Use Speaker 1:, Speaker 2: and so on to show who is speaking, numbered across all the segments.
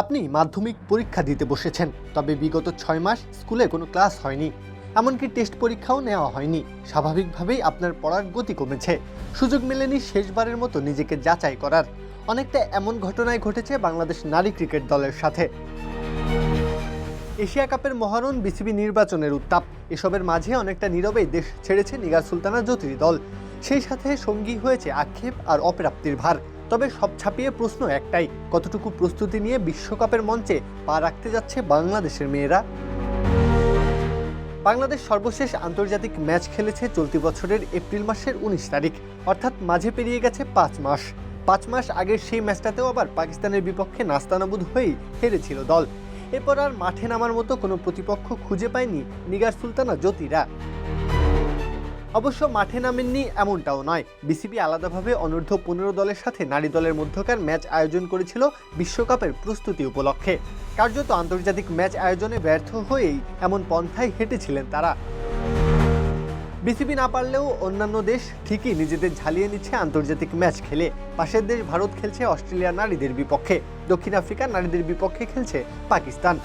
Speaker 1: আপনি মাধ্যমিক পরীক্ষা দিতে বসেছেন, তবে বিগত ছয় মাস স্কুলে কোনো ক্লাস হয়নি। এমনকি টেস্ট পরীক্ষাও নেওয়া হয়নি। স্বাভাবিকভাবেই আপনার পড়ার গতি কমেছে। সুযোগ মেলেনি শেষবারের মতো নিজেকে যাচাই করার। অনেকটা এমন ঘটনায় ঘটেছে বাংলাদেশ নারী ক্রিকেট দলের সাথে। এশিয়া কাপের মহারণ বিসিবি নির্বাচনের উত্তাপ। এসবের মাঝে অনেকটা নীরবেই দেশ ছেড়েছে নিগার সুলতানা জ্যোতির দল। সেই সাথে সঙ্গী হয়েছে আক্ষেপ আর অপ্রাপ্তির ভার। তবে সব ছাপিয়ে প্রশ্ন একটাই, কতটুকু প্রস্তুতি নিয়ে বিশ্বকাপের মঞ্চে পা রাখতে যাচ্ছে বাংলাদেশের মেয়েরা? বাংলাদেশ সর্বশেষ আন্তর্জাতিক ম্যাচ খেলেছে চলতি বছরের এপ্রিল মাসের উনিশ তারিখ, অর্থাৎ মাঝে পেরিয়ে গেছে পাঁচ মাস। পাঁচ মাস আগের সেই ম্যাচটাতেও আবার পাকিস্তানের বিপক্ষে নাস্তানাবুদ হয়েই হেরেছিল দল। এরপর আর মাঠে নামার মতো কোনো প্রতিপক্ষ খুঁজে পায়নি নিগার সুলতানা জ্যোতিরা। অবশ্য মাঠে নামেননি এমনটাও নয়। বিসিবি আলাদাভাবে অনূর্ধ্ব পনেরো দলের সাথে নারী দলের মধ্যকার ম্যাচ আয়োজন করেছিল বিশ্বকাপের প্রস্তুতি উপলক্ষে। কার্যত আন্তর্জাতিক ম্যাচ আয়োজনে ব্যর্থ হয়েই এমন পন্থায় হেঁটেছিলেন তারা। বিসিবি না পারলেও অন্যান্য দেশ ঠিকই নিজেদের ঝালিয়ে নিচ্ছে আন্তর্জাতিক ম্যাচ খেলে। পাশের দেশ ভারত খেলছে অস্ট্রেলিয়া নারীদের বিপক্ষে। দক্ষিণ আফ্রিকা নারীদের বিপক্ষে খেলছে পাকিস্তান।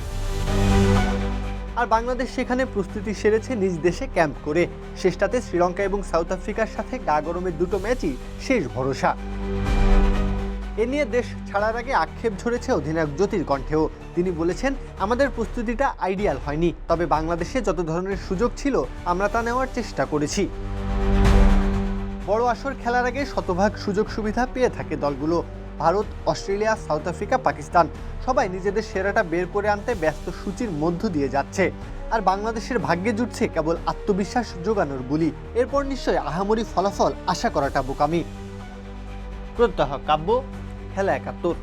Speaker 1: আর বাংলাদেশ সেখানে প্রস্তুতি সেরেছে নিজ দেশে ক্যাম্প করে। শেষটাতে শ্রীলঙ্কা এবং সাউথ আফ্রিকার সাথে গা গরমের দুটো ম্যাচই শেষ ভরসা। এ নিয়ে দেশ ছাড়ার আগে আক্ষেপ ঝরেছে অধিনায়ক জ্যোতির কণ্ঠেও। তিনি বলেছেন, আমাদের প্রস্তুতিটা আইডিয়াল হয়নি, তবে বাংলাদেশে যত ধরনের সুযোগ ছিল, আমরা তা নেওয়ার চেষ্টা করেছি। বড় আসর খেলার আগে শতভাগ সুযোগ সুবিধা পেয়ে থাকে দলগুলো। Bharat, Australia, South Africa, Pakistan. সবাই নিজেদের সেরাটা বের করে আনতে ব্যস্ত সূচির মধ্য দিয়ে যাচ্ছে। আর বাংলাদেশের ভাগ্যে জুটছে কেবল আত্মবিশ্বাস জোগানোর গুলি এরপর নিশ্চয়ই আহামরি ফলাফল আশা করাটা বোকামি। প্রত্যহ কাব্য, খেলা একাত্তর।